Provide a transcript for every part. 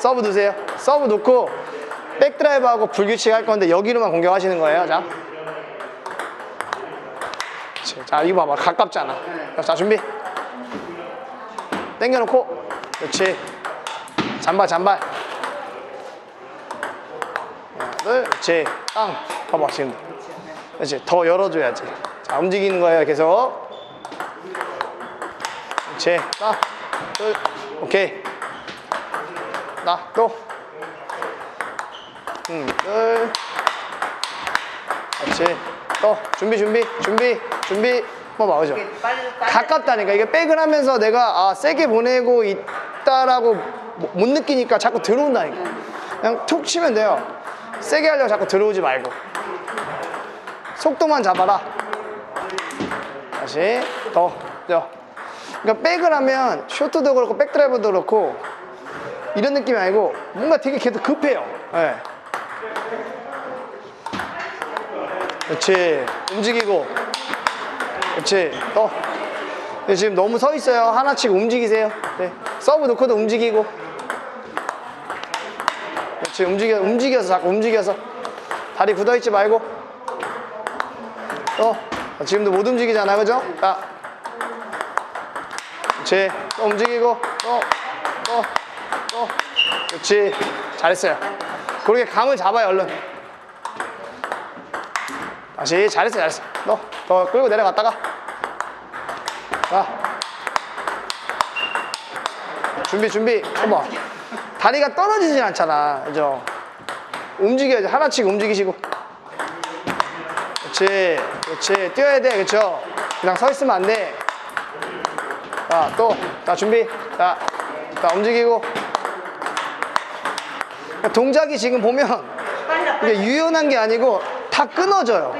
서브 두세요. 서브 놓고 백드라이브하고 불규칙 할 건데 여기로만 공격하시는 거예요. 자. 자, 이거 봐봐. 가깝잖아. 자, 준비. 당겨놓고. 그렇지. 잔발, 잔발. 그렇지. 땅. 봐봐, 지금. 그렇지. 더 열어줘야지. 자, 움직이는 거예요, 계속. 그렇지. 하나, 둘, 오케이. 나, 또. 음, 둘. 그렇지. 또. 준비, 준비, 준비, 준비. 빨리 빨리. 가깝다니까. 이게 백을 하면서 내가 아, 세게 보내고 있다라고 못- 못 느끼니까 자꾸 들어온다니까. 그냥 툭 치면 돼요. 세게 하려고 자꾸 들어오지 말고. 속도만 잡아라. 다시 더. 더. 그러니까 백을 하면 쇼트도 그렇고 백드라이브도 그렇고 이런 느낌이 아니고 뭔가 되게 계속 급해요. 예. 그렇지. 움직이고. 그렇지. 또. 네, 지금 너무 서 있어요. 하나씩 움직이세요. 네. 서브 놓고도 움직이고. 그렇지. 움직여, 움직여서 자꾸 움직여서. 다리 굳어 있지 말고. 또. 아, 지금도 못 움직이잖아. 그죠? 자. 그렇지. 또 움직이고. 또. 또. 또. 그렇지. 잘했어요. 그렇게 감을 잡아요, 얼른. 다시 잘했어 잘했어 너 더 끌고 내려갔다가. 자. 준비 준비. 어머. 다리가 떨어지진 않잖아. 그죠? 움직여야지. 하나씩 움직이시고. 그렇지. 그렇지. 뛰어야 돼. 그렇죠? 그냥 서 있으면 안 돼. 자 또 자 준비. 자, 자 움직이고 동작이 지금 보면. 이게 유연한 게 아니고 다 끊어져요.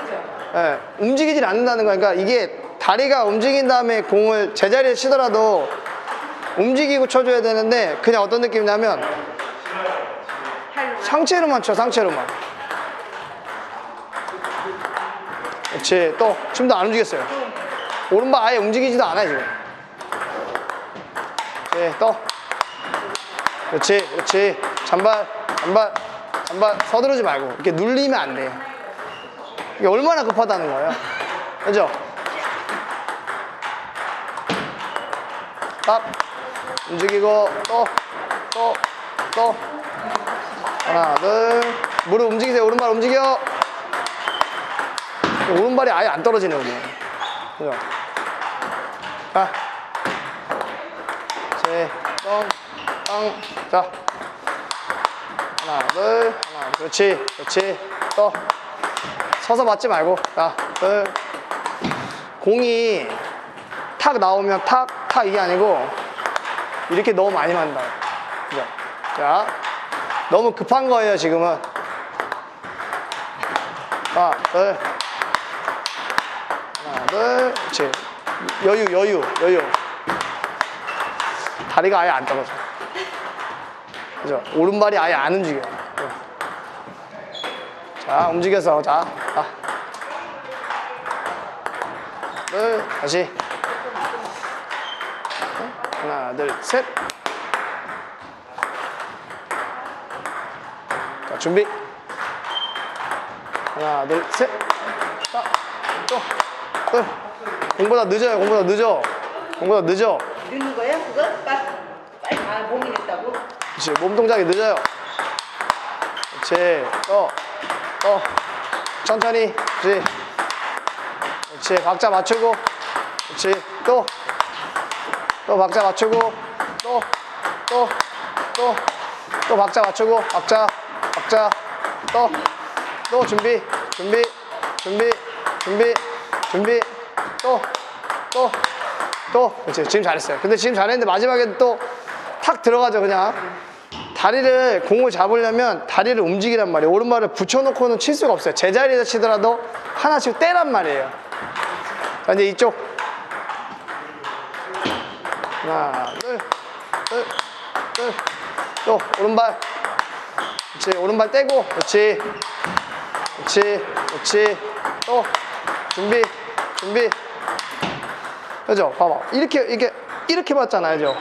예, 움직이질 않는다는 거니까 그러니까 이게 다리가 움직인 다음에 공을 제자리에 치더라도 움직이고 쳐줘야 되는데 그냥 어떤 느낌이냐면 상체로만 쳐 상체로만. 그렇지 또 지금도 안 움직였어요. 오른발 아예 움직이지도 않아요 지금. 네, 또. 그렇지, 그렇지. 잔발, 잔발, 잔발. 서두르지 말고. 이렇게 눌리면 안 돼요. 이게 얼마나 급하다는 거예요. 그죠? 딱. 움직이고, 또, 또, 또. 하나, 둘. 무릎 움직이세요. 오른발 움직여. 오른발이 아예 안 떨어지네요. 그죠? 자. 제, 뻥, 빵. 자. 하나, 둘, 하나, 그렇지, 그렇지. 또. 서서 맞지 말고. 자, 둘. 공이 탁 나오면 탁, 탁 이게 아니고 이렇게 너무 많이 맞는다. 그죠? 자. 너무 급한 거예요, 지금은. 하나, 둘. 하나, 둘. 그렇지. 여유, 여유, 여유. 다리가 아예 안 떨어져. 그죠? 오른발이 아예 안 움직여. 자, 움직여서, 자, 자. 둘, 다시. 하나, 둘, 셋. 자, 준비. 하나, 둘, 셋. 자, 또, 또. 공보다 늦어요, 공보다 늦어. 공보다 늦어. 늦는 거야 그거? 빨리 아 몸이 됐다고? 그렇지 몸 동작이 늦어요 그렇지 또또 천천히 그렇지 그렇지 박자 맞추고 그렇지 또 또 박자 맞추고 또 또 또 또 박자 맞추고 박자 박자 또 또 준비 준비 준비 준비 준비 또 또, 또, 그렇지. 지금 잘했어요. 근데 지금 잘했는데 마지막에 또 탁 들어가죠, 그냥. 다리를, 공을 잡으려면 다리를 움직이란 말이에요. 오른발을 붙여놓고는 칠 수가 없어요. 제자리에서 치더라도 하나씩 떼란 말이에요. 자, 이제 이쪽. 하나, 둘, 둘, 둘. 또, 오른발. 그렇지. 오른발 떼고. 그렇지. 그렇지. 그렇지. 또, 준비, 준비. 그죠? 봐봐. 이렇게, 이렇게, 이렇게 봤잖아요.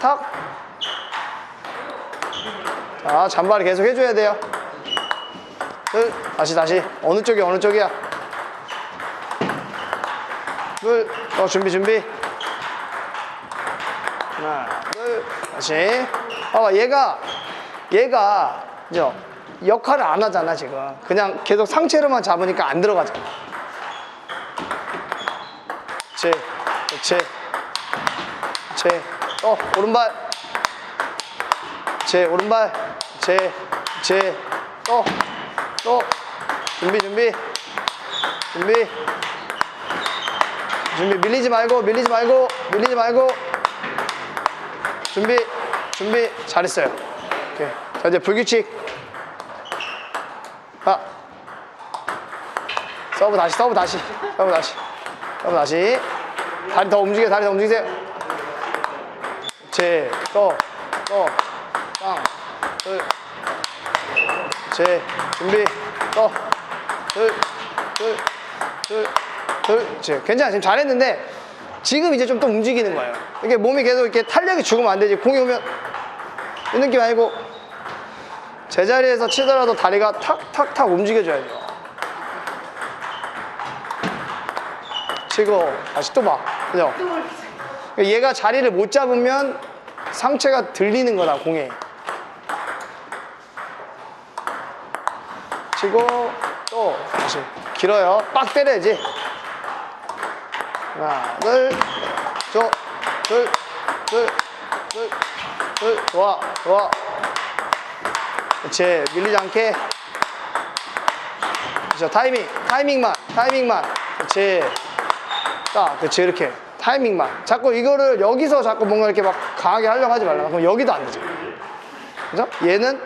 탁. 자, 잔발을 계속 해줘야 돼요. 둘, 다시, 다시. 어느 쪽이 어느 쪽이야? 둘, 어, 준비, 준비. 하나, 둘, 다시. 봐봐, 얘가, 얘가, 저, 역할을 안 하잖아, 지금. 그냥 계속 상체로만 잡으니까 안 들어가잖아. 그렇지, 그렇지. 그렇지. 또, 오른발. 제 오른발 제 제 또 또. 준비 준비. 준비. 준비. 밀리지 말고 밀리지 말고 밀리지 말고. 준비 준비. 잘했어요. 오케이. 자 이제 불규칙. 아. 서브 다시 서브 다시. 서브 다시. 서브 다시. 다리 더 움직여 다리 더 움직이세요. 제 또 또 땅 둘, 제, 준비, 또, 둘, 둘, 둘, 둘, 제. 괜찮아. 지금 잘했는데, 지금 이제 좀 또 움직이는 거예요. 이게 몸이 계속 이렇게 탄력이 죽으면 안 되지. 공이 오면, 이 느낌 아니고, 제자리에서 치더라도 다리가 탁, 탁, 탁 움직여줘야 돼요. 치고, 다시 또 봐. 그죠? 얘가 자리를 못 잡으면 상체가 들리는 거다, 공에. 치고 또 다시 길어요. 빡 때려야지. 하나 둘둘둘둘둘. 좋아 좋아. 그렇지. 밀리지 않게. 그렇죠. 타이밍 타이밍만 타이밍만. 그렇지. 딱 그렇지. 이렇게. 타이밍만. 자꾸 이거를 여기서 자꾸 뭔가 이렇게 막 강하게 하려고 하지 말라 그럼 여기도 안 되죠 그죠? 얘는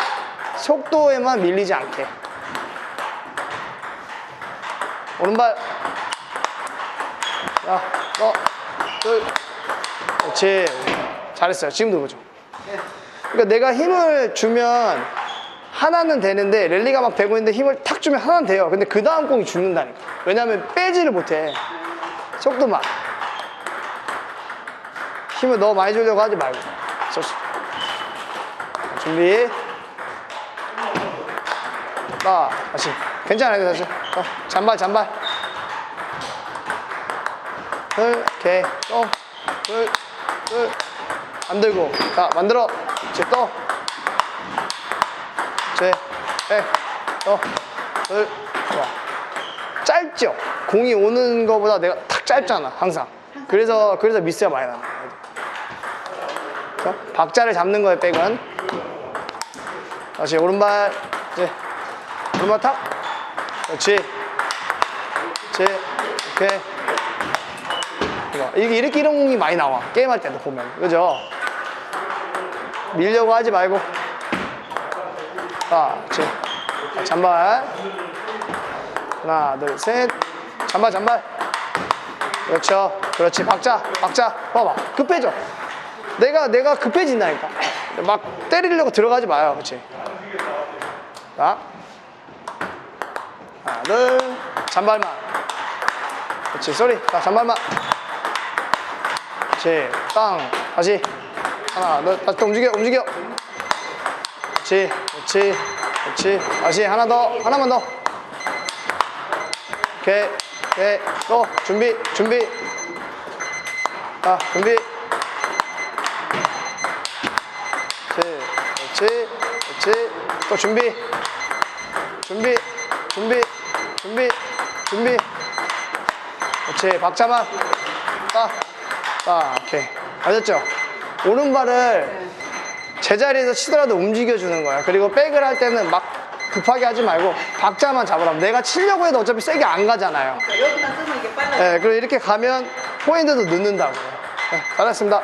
속도에만 밀리지 않게 오른발. 야, 너, 둘. 그렇지. 잘했어요. 지금도 그죠. 그러니까 내가 힘을 주면 하나는 되는데 랠리가 막 되고 있는데 힘을 탁 주면 하나는 돼요. 근데 그 다음 공이 죽는다니까. 왜냐면 빼지를 못해. 속도만 힘을 너무 많이 주려고 하지 말고. 좋습니다. 준비. 나 다시. 괜찮아요 다시 어, 잔발 잔발. 둘 오케이. 또 둘둘안 들고. 자 만들어. 이제 또. 이제. 빼또둘. 좋아. 짧죠? 공이 오는 거보다 내가 탁 짧잖아 항상. 그래서 그래서 미스가 많이 자, 박자를 잡는 거예요 백은 다시 오른발. 이제. 오른발 탁 그렇지 그렇지 오케이. 이게 이렇게 이런 공이 많이 나와. 게임할 때도 보면. 그죠? 밀려고 하지 말고. 자 그렇지 자, 잔발. 하나 둘 셋. 잔발 잔발. 그렇죠. 그렇지. 박자 박자. 봐봐. 급해져. 내가 내가 급해진다니까. 막 때리려고 들어가지 마요. 그렇지 자 둘 잔발만. 그렇지 쏘리. 자 잔발만. 그렇지 땅. 다시. 하나 둘 다시 또 움직여 움직여. 그렇지 그렇지 그렇지 다시 하나 더 하나만 더. 오케이 오케이. 또 준비 준비. 자 준비. 그렇지 그렇지 그렇지 또 준비. 준비 준비 준비 준비. 그렇지 박자만 딱딱 오케이. 아셨죠? 오른발을 제자리에서 치더라도 움직여주는 거야. 그리고 백을 할 때는 막 급하게 하지 말고 박자만 잡으라고. 내가 치려고 해도 어차피 세게 안 가잖아요. 여기만 쓰면 이게 빨라. 네, 그리고 이렇게 가면 포인트도 넣는다고요 네, 잘했습니다